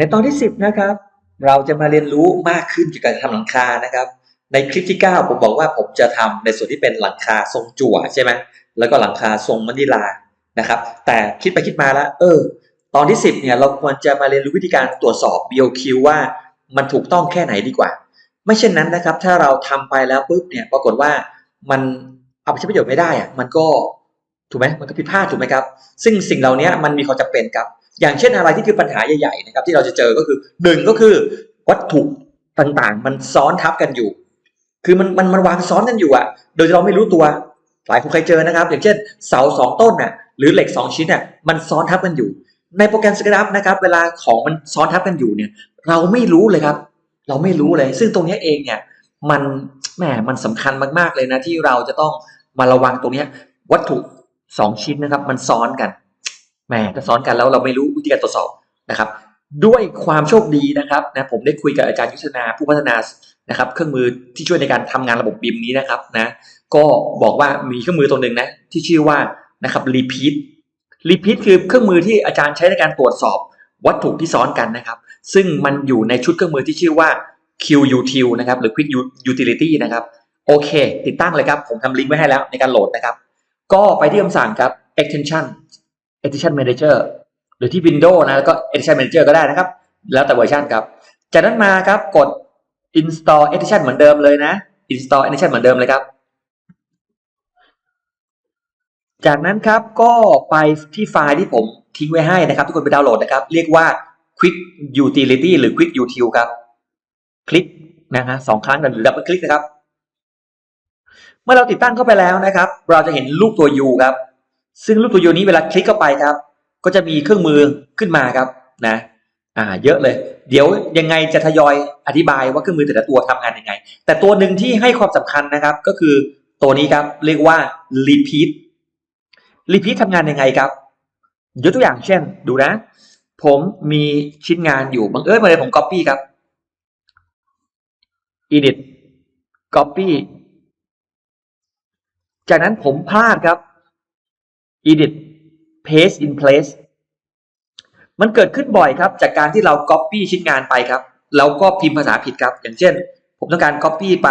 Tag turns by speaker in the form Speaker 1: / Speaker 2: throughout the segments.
Speaker 1: ในตอนที่ 10 นะครับ เราจะมาเรียนรู้มากขึ้นเกี่ยวกับทำหลังคานะครับ ในคลิปที่ 9 ผมบอกว่าผมจะทำในส่วนที่เป็นหลังคาทรงจั่วใช่ไหมแล้วก็หลังคาทรงมะนิลานะครับ แต่คิดไปคิดมาแล้ว เออ ตอนที่ 10 เนี่ยเราควรจะมาเรียนรู้วิธีการตรวจสอบ BOQ ว่ามันถูกต้องแค่ไหนดีกว่า ไม่เช่นนั้นนะครับ ถ้าเราทำไปแล้วปุ๊บเนี่ยปรากฏว่ามันเอาไปใช้ประโยชน์ไม่ได้อะมันก็ถูกไหมมันก็ผิดพลาดถูกไหมครับ ซึ่งสิ่งเหล่านี้มันมีความจำเป็นครับ อย่างเช่นอะไรที่คือปัญหาใหญ่ๆนะครับที่เราจะเจอก็คือหนึ่งก็คือวัตถุต่างๆ มันซ้อนทับกันอยู่ คือมันมันมันวางซ้อนกันอยู่อะโดยเราไม่รู้ตัวหลายคนเคยเจอนะครับ อย่างเช่นเสาสองต้นน่ะหรือเหล็กสองชิ้นน่ะมันซ้อนทับกันอยู่ ในโปรแกรมสครับนะครับ เวลาของมันซ้อนทับกันอยู่เนี่ย เราไม่รู้เลยครับ เราไม่รู้เลย ซึ่งตรงนี้เองเนี่ยมันแหมมันสำคัญมากๆเลยนะที่เราจะต้องมาระวังตรงนี้วัตถุสองชิ้นนะครับ มันซ้อนกัน แหมถ้าซ้อนกันแล้วเราไม่รู้วิธีการตรวจสอบนะครับ ด้วยความโชคดีนะครับนะผมได้คุยกับอาจารย์ยุทธนาผู้พัฒนานะครับ เครื่องมือที่ช่วยในการทำงานระบบบิมนี้นะครับนะก็บอกว่ามีเครื่องมือตัวหนึ่งนะที่ชื่อว่านะครับ repeat repeat คือเครื่องมือที่อาจารย์ใช้ในการตรวจสอบวัตถุที่ซ้อนกันนะครับ ซึ่งมันอยู่ในชุดเครื่องมือที่ชื่อว่า QUT นะครับหรือ Quick Utility นะครับโอเค ติดตั้งเลยครับ ผมทำลิงก์ไว้ให้แล้วในการโหลดนะครับ ก็ไปที่คำสั่งครับ extension extension manager หรือที่ Windows นะแล้วก็ extension manager ก็ได้นะครับ แล้วแต่เวอร์ชันครับ จากนั้นมาครับกด install extension เหมือนเดิมเลยนะ install extension เหมือนเดิมเลยครับ จากนั้นครับก็ไปที่ไฟล์ที่ผมทิ้งไว้ให้นะครับ ทุกคนไปดาวน์โหลดนะครับ เรียกว่า Quick Utility หรือ Quick Util ครับ คลิกนะฮะสองครั้งหรือดับเบิลคลิกนะครับ เมื่อเราติดตั้งเข้าไปแล้วนะครับ เราจะเห็นรูปตัว U ครับ ซึ่งรูปตัว U นี้เวลาคลิกเข้าไปครับ ก็จะมีเครื่องมือขึ้นมาครับนะอ่าเยอะเลย เดี๋ยวยังไงจะทยอยอธิบายว่าเครื่องมือแต่ละตัวทำงานยังไง แต่ตัวหนึ่งที่ให้ความสำคัญนะครับ ก็คือตัวนี้ครับเรียกว่า repeat repeat ทำงานยังไงครับยกตัวอย่างเช่น ดูนะ ผมมีชิ้นงานอยู่บังเอิญมาเลยผม copy ครับ edit copy จากนั้นผมพลาดครับ edit paste in place มันเกิดขึ้นบ่อยครับ จากการที่เรา copy ชิ้นงานไปครับ แล้วก็พิมพ์ภาษาผิดครับ อย่างเช่น ผมต้องการ copy ไป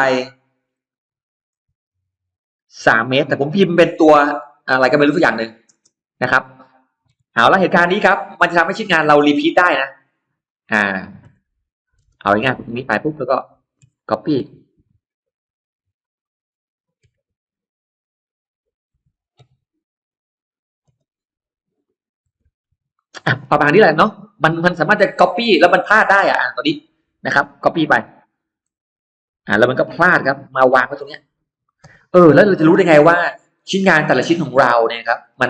Speaker 1: สามเมตร แต่ผมพิมพ์เป็นตัวอะไรก็ไม่รู้สักอย่างหนึ่งนะครับ เอาละเหตุการณ์นี้ครับ มันจะทำให้ชิ้นงานเรา repeat ได้นะ อ่า เอาง่ายๆนี้ไปปุ๊บแล้วก็ copy ประมาณนี้แหละเนาะมันมันสามารถจะ copy แล้วมันพลาดได้อะตอนนี้นะครับ copy ไป อ่า แล้วมันก็พลาดครับ มาวางไว้ตรงเนี้ย เออ แล้วเราจะรู้ได้ไงว่า ชิ้นงานแต่ละชิ้นของเราเนี่ยครับ มัน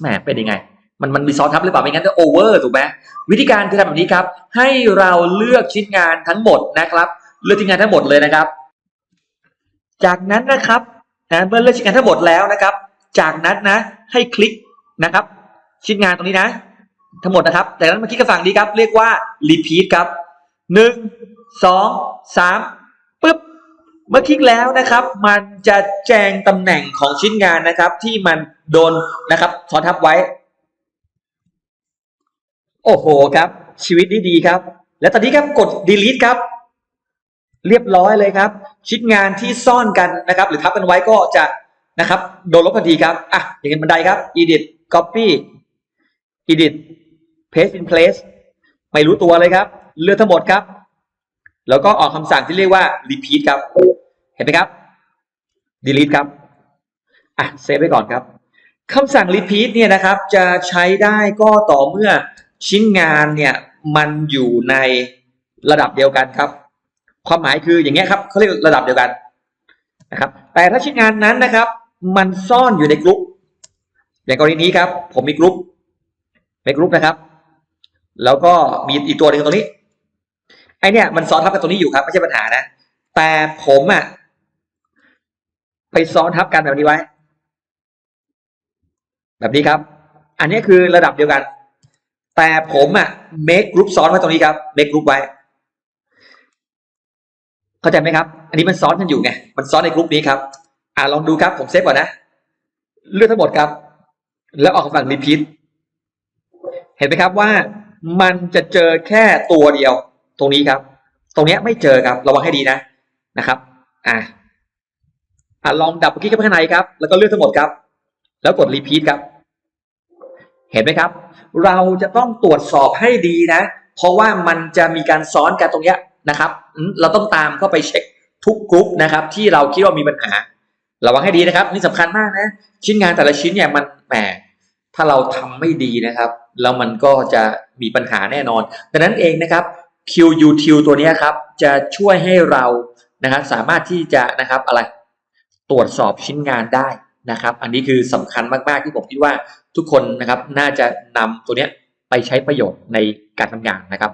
Speaker 1: แหมเป็นยังไง มันมันมีซ้อนทับหรือเปล่าไม่งั้นจะโอเวอร์ถูกไหมวิธีการคือทำแบบนี้ครับ ให้เราเลือกชิ้นงานทั้งหมดนะครับ เลือกชิ้นงานทั้งหมดเลยนะครับ จากนั้นนะครับนะเมื่อเลือกชิ้นงานทั้งหมดแล้วนะครับ จากนั้นนะ ให้คลิกนะครับ ชิ้นงานตรงนี้นะ ทั้งหมดนะครับจากนั้นมาคลิกกระฝั่งนี้ครับ เรียกว่า repeat ครับหนึ่งสองสามปึ๊บ เมื่อคลิกแล้วนะครับ มันจะแจ้งตำแหน่งของชิ้นงานนะครับ ที่มันโดนนะครับซ้อนทับไว้ โอ้โหครับ ชีวิตดีๆครับ และตอนนี้ครับกด delete ครับ เรียบร้อยเลยครับ ชิ้นงานที่ซ่อนกันนะครับ หรือทับกันไว้ก็จะนะครับ โดนลบทันทีครับ อะอย่างเช่นบันไดครับ edit copy edit paste in place ไม่รู้ตัวเลยครับ เลือกทั้งหมดครับ แล้วก็ออกคำสั่งที่เรียกว่า repeat ครับ เห็นไหมครับ delete ครับ อะเซฟไว้ก่อนครับคำสั่ง repeat เนี่ยนะครับ จะใช้ได้ก็ต่อเมื่อชิ้นงานเนี่ยมันอยู่ในระดับเดียวกันครับ ความหมายคืออย่างเงี้ยครับเขาเรียกระดับเดียวกันนะครับ แต่ถ้าชิ้นงานนั้นนะครับ มันซ่อนอยู่ในกลุ่มอย่างกรณีนี้ครับ ผมมีกลุ่ม ในกลุ่มนะครับ แล้วก็มีอีกตัวหนึ่งตรงนี้ ไอเนี่ยมันซ้อนทับกับตรงนี้อยู่ครับไม่ใช่ปัญหานะ แต่ผมอะไปซ้อนทับกันแบบนี้ไว้ แบบนี้ครับ อันนี้คือระดับเดียวกัน แต่ผมอะ make group ซ้อนไว้ตรงนี้ครับ make group ไว้ เข้าใจไหมครับ อันนี้มันซ้อนกันอยู่ไง มันซ้อนในกลุ่มนี้ครับ อ่าลองดูครับ ผมเซฟก่อนนะ เลือกทั้งหมดครับ แล้วออกคำสั่ง repeat เห็นไหมครับว่ามันจะเจอแค่ตัวเดียว ตรงนี้ครับ ตรงนี้ไม่เจอครับระวังให้ดีนะนะครับ อะอะลองดับเมื่อกี้เข้าไปข้างในครับ แล้วก็เลือกทั้งหมดครับ แล้วกดรีพีทครับ เห็นไหมครับ เราจะต้องตรวจสอบให้ดีนะ เพราะว่ามันจะมีการซ้อนกันตรงเนี้ยนะครับ เราต้องตามเข้าไปเช็คทุกกรุ๊ปนะครับ ที่เราคิดว่ามีปัญหา ระวังให้ดีนะครับ นี่สำคัญมากนะ ชิ้นงานแต่ละชิ้นเนี่ยมันแหม ถ้าเราทำไม่ดีนะครับ แล้วมันก็จะมีปัญหาแน่นอนดังนั้นเองนะครับ QUT ตัวนี้ครับ จะช่วยให้เรานะครับสามารถที่จะนะครับอะไรตรวจสอบชิ้นงานได้นะครับ อันนี้คือสำคัญมากๆที่ผมคิดว่าทุกคนนะครับน่าจะนำตัวนี้ไปใช้ประโยชน์ในการทำงานนะครับ